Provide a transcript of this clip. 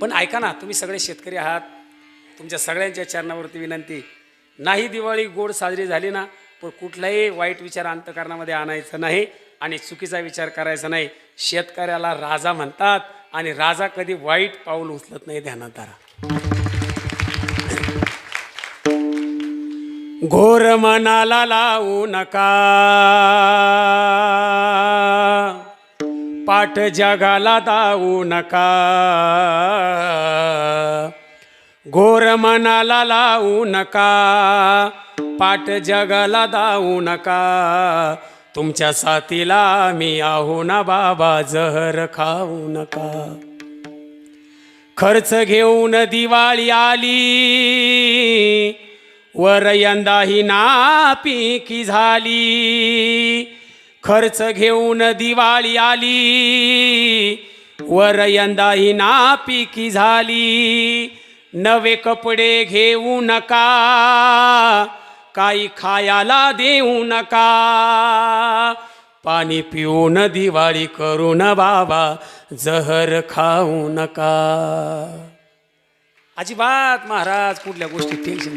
पण ऐका ना तुम्ही सगळे शेतकरी आहात. तुमच्या सगळ्यांच्या चरणावरती विनंती. नाही दिवाळी गोड साजरी झाली ना पण कुठलाही वाईट विचार अंतकरणामध्ये आणायचा नाही आणि चुकीचा विचार करायचा नाही. शेतकऱ्याला राजा म्हणतात आणि राजा कधी वाईट पाऊल उचलत नाही ध्यानात धरा. घोर मनाला लावू नका. पाठ जगाला दावू नका. घोर मनाला लावू नका. पाठ जगाला दावू नका. तुमच्या साथीला मी आहो ना बाबा जहर खाऊ नका. खर्च घेऊन दिवाळी आली. वर यंदाही नापिकी झाली. खर्च घेऊन दिवाळी आली. वर यंदाही नापिकी झाली. नवे कपडे घेऊ नका. काही खायाला देऊ नका. पाणी पिऊन दिवाळी करू न बाबा जहर खाऊ नका. अजिबात महाराज कुठल्या गोष्टी टेन्शन